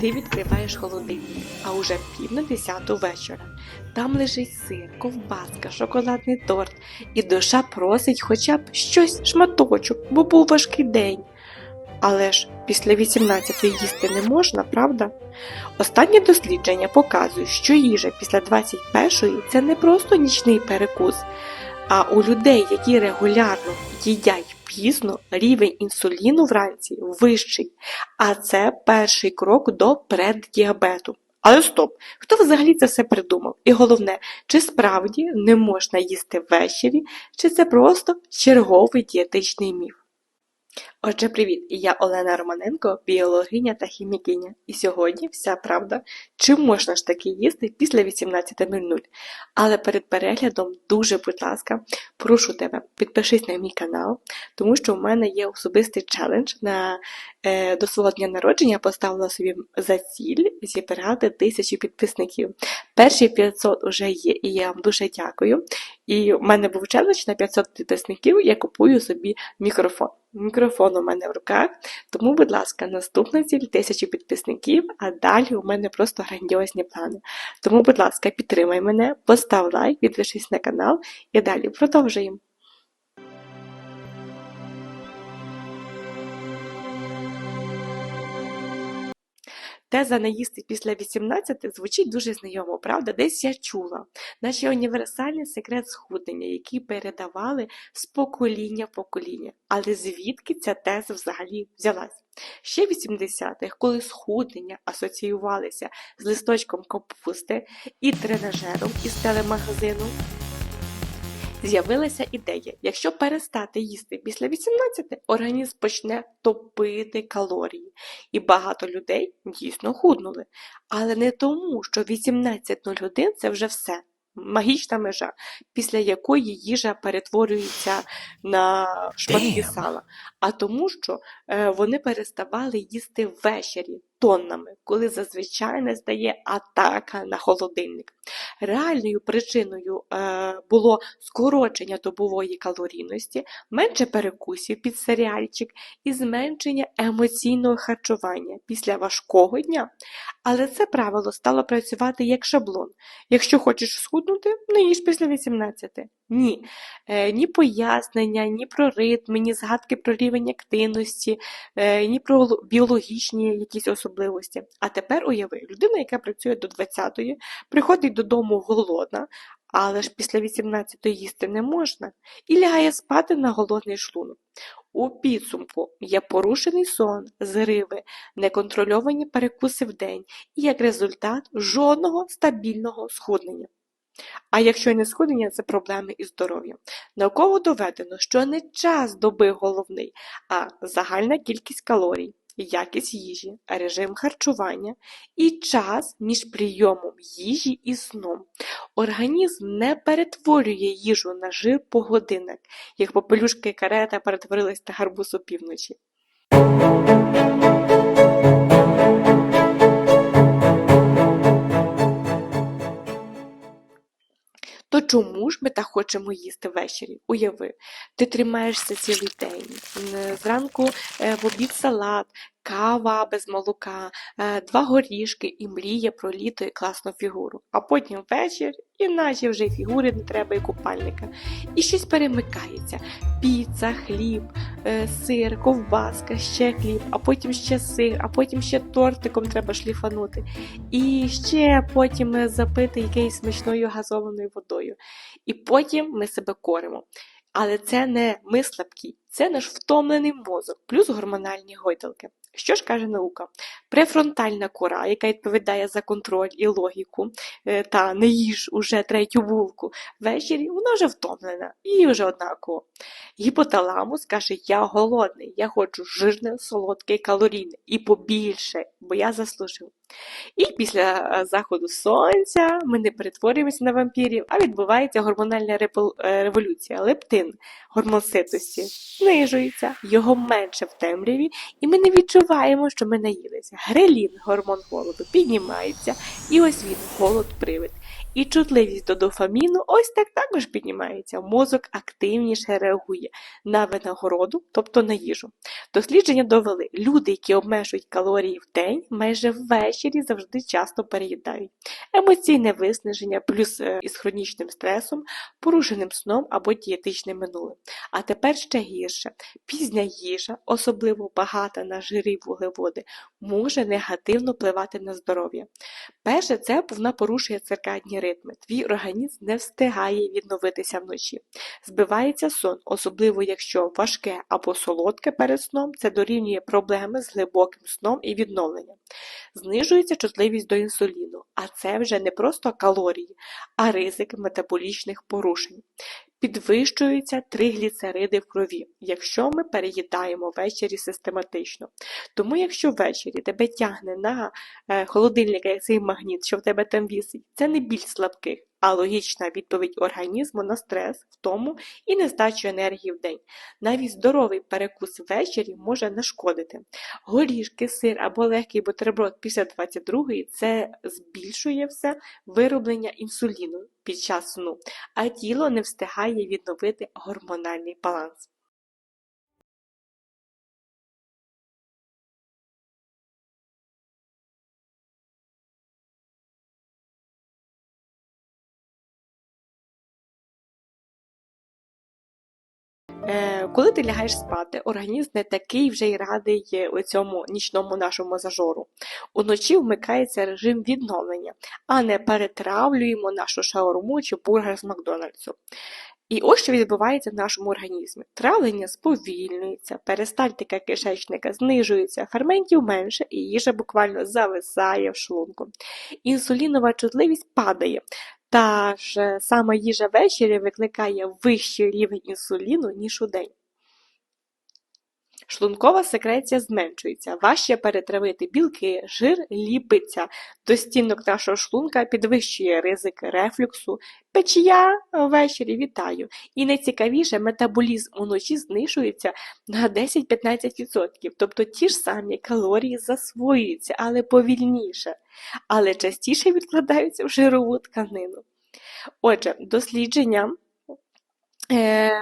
Ти відкриваєш холодильник, а уже пів на десяту вечора. Там лежить сир, ковбаска, шоколадний торт, і душа просить хоча б щось шматочок, бо був важкий день. Але ж після 18 їсти не можна, правда? Останні дослідження показують, що їжа після 21-ї це не просто нічний перекус, а у людей, які регулярно їдять пізно, рівень інсуліну вранці вищий, а це перший крок до преддіабету. Але стоп, хто взагалі це все придумав? І головне, чи справді не можна їсти ввечері, чи це просто черговий дієтичний міф? Отже, привіт! Я Олена Романенко, біологиня та хімікиня. І сьогодні вся правда, чи можна ж таки їсти після 18.00. Але перед переглядом, дуже, будь ласка, прошу тебе, підпишись на мій канал, тому що в мене є особистий челендж на е, до свого дня народження. Поставила собі за ціль зібрати тисячу підписників. Перші 500 вже є, і я вам дуже дякую. І в мене був челендж на 500 підписників, я купую собі мікрофон. Мікрофон у мене в руках, тому, будь ласка, наступна ціль тисячі підписників, а далі у мене просто грандіозні плани. Тому, будь ласка, підтримай мене, постав лайк, підпишись на канал і далі продовжуємо. Теза не їсти після 18 звучить дуже знайомо, правда? Десь я чула. Наш є універсальний секрет схуднення, який передавали з покоління в покоління. Але звідки ця теза взагалі взялась? Ще в 80-х, коли схуднення асоціювалися з листочком капусти і тренажером із телемагазину, З'явилася ідея, якщо перестати їсти після 18, організм почне топити калорії, і багато людей дійсно худнули. Але не тому, що 18.01 це вже все. Магічна межа, після якої їжа перетворюється на шматки Damn. сала, а тому, що е, вони переставали їсти ввечері тоннами, коли зазвичай не стає атака на холодильник. Реальною причиною е, було скорочення добової калорійності, менше перекусів під серіальчик і зменшення емоційного харчування після важкого дня. Але це правило стало працювати як шаблон. Якщо хочеш схуднути, не їж після 18. Ні. Е, ні пояснення, ні про ритми, ні згадки про рівень активності, е, ні про біологічні якісь особливості. А тепер уяви, людина, яка працює до 20-ї, приходить додому голодна, але ж після 18-ї їсти не можна, і лягає спати на голодний шлунок. У підсумку є порушений сон, зриви, неконтрольовані перекуси в день і як результат жодного стабільного схуднення. А якщо не схуднення, це проблеми із здоров'ям. Науково доведено, що не час доби головний, а загальна кількість калорій, якість їжі, режим харчування і час між прийомом їжі і сном. Організм не перетворює їжу на жир по годинах, як попелюшки карета перетворились на гарбуз опівночі. Чому ж ми так хочемо їсти ввечері? Уяви, ти тримаєшся цілий день. Зранку е, в обід салат, кава без молока, е, два горішки і мріє про літо і класну фігуру. А потім вечір, і наче вже й фігури не треба, і купальника. І щось перемикається. Піца, хліб, е, сир, ковбаска, ще хліб, а потім ще сир, а потім ще тортиком треба шліфанути. І ще потім запити якоюсь смачною газованою водою. І потім ми себе коримо. Але це не ми слабкі, це наш втомлений мозок, плюс гормональні гойдалки. Що ж каже наука? Префронтальна кора, яка відповідає за контроль і логіку, е, та не їж уже третю булку, ввечері вона вже втомлена і вже однаково. Гіпоталамус каже: Я голодний, я хочу жирне, солодке калорійне, і побільше, бо я заслужив. І після е, заходу сонця ми не перетворюємося на вампірів, а відбувається гормональна е, революція. Лептин, гормон ситості, знижується, його менше в темряві, і ми не відчуваємо, що ми наїлися. Грелін, гормон голоду, піднімається, і ось він, голод привид. І чутливість до дофаміну ось так також піднімається. Мозок активніше реагує на винагороду, тобто на їжу. Дослідження довели, люди, які обмежують калорії в день, майже ввечері завжди часто переїдають. Емоційне виснаження плюс е, із хронічним стресом, порушеним сном або дієтичним минулим. А тепер ще гірше. Пізня їжа, особливо багата на жири вуглеводи, може негативно впливати на здоров'я. Перше, це вона порушує циркадні ритми. Твій організм не встигає відновитися вночі. Збивається сон, особливо якщо важке або солодке перед сном, це дорівнює проблеми з глибоким сном і відновленням. Знижується чутливість до інсуліну, а це вже не просто калорії, а ризик метаболічних порушень. Підвищуються тригліцериди в крові, якщо ми переїдаємо ввечері систематично. Тому, якщо ввечері тебе тягне на е, холодильник, як цей магніт, що в тебе там вісить, це не біль слабких, а логічна відповідь організму на стрес, втому і нестачу енергії в день. Навіть здоровий перекус ввечері може нашкодити. Горішки, сир або легкий бутерброд після 22-ї – це збільшує все вироблення інсуліну під час сну, а тіло не встигає відновити гормональний баланс. Коли ти лягаєш спати, організм не такий вже й радий е, у цьому нічному нашому зажору. Уночі вмикається режим відновлення, а не перетравлюємо нашу шаурму чи бургер з Макдональдсу. І ось що відбувається в нашому організмі. Травлення сповільнюється, перистальтика кишечника знижується, ферментів менше і їжа буквально зависає в шлунку. Інсулінова чутливість падає. Та ж сама їжа ввечері викликає вищий рівень інсуліну, ніж удень. Шлункова секреція зменшується, важче перетравити білки, жир ліпиться, до стінок нашого шлунка підвищує ризик рефлюксу, печія ввечері вітаю. І найцікавіше, метаболізм уночі знижується на 10-15%, тобто ті ж самі калорії засвоюються, але повільніше, але частіше відкладаються в жирову тканину. Отже, дослідження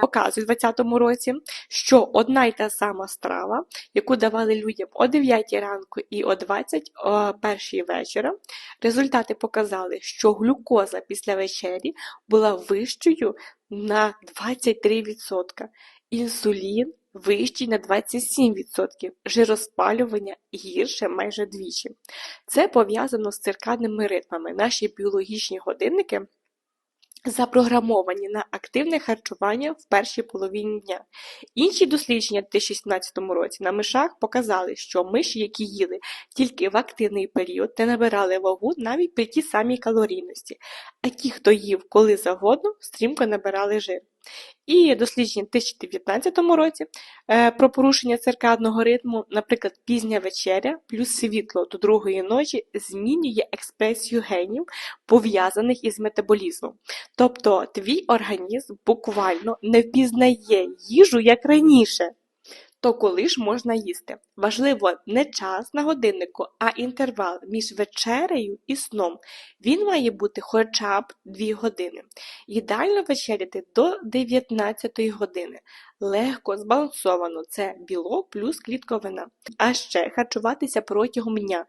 показують у 2020 році, що одна й та сама страва, яку давали людям о 9 ранку і о 21 вечора, результати показали, що глюкоза після вечері була вищою на 23%, інсулін вищий на 27%, жироспалювання гірше майже двічі. Це пов'язано з циркадними ритмами. Наші біологічні годинники запрограмовані на активне харчування в першій половині дня. Інші дослідження у 2017 році на мишах показали, що миші, які їли тільки в активний період, не набирали вагу навіть при тій самій калорійності, а ті, хто їв коли завгодно, стрімко набирали жир. І дослідження в 2019 році е, про порушення циркадного ритму, наприклад, пізня вечеря плюс світло до другої ночі змінює експресію генів, пов'язаних із метаболізмом. Тобто твій організм буквально не впізнає їжу як раніше. То коли ж можна їсти? Важливо не час на годиннику, а інтервал між вечерею і сном. Він має бути хоча б 2 години. Ідеально вечеряти до 19 години. Легко, збалансовано це білок плюс клітковина. А ще харчуватися протягом дня,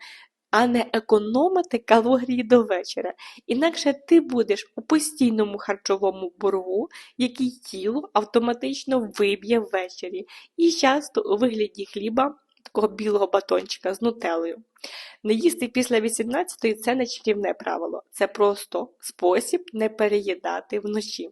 а не економити калорії до вечора. Інакше ти будеш у постійному харчовому боргу, який тіло автоматично виб'є ввечері, і часто у вигляді хліба, такого білого батончика з нутеллою. Не їсти після 18-ї це не чарівне правило, це просто спосіб не переїдати вночі.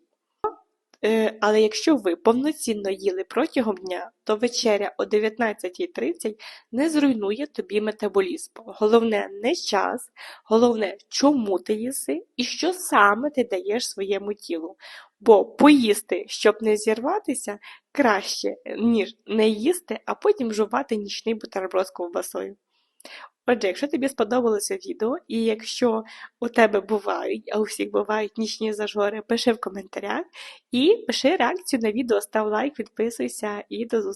Е, Але якщо ви повноцінно їли протягом дня, то вечеря о 19.30 не зруйнує тобі метаболізм. Головне не час, головне, чому ти їси і що саме ти даєш своєму тілу. Бо поїсти, щоб не зірватися, краще, ніж не їсти, а потім жувати нічний бутерброд з ковбасою. Отже, якщо тобі сподобалося відео, і якщо у тебе бувають, а у всіх бувають нічні зажори, пиши в коментарях і пиши реакцію на відео, став лайк, підписуйся і до зустрічі.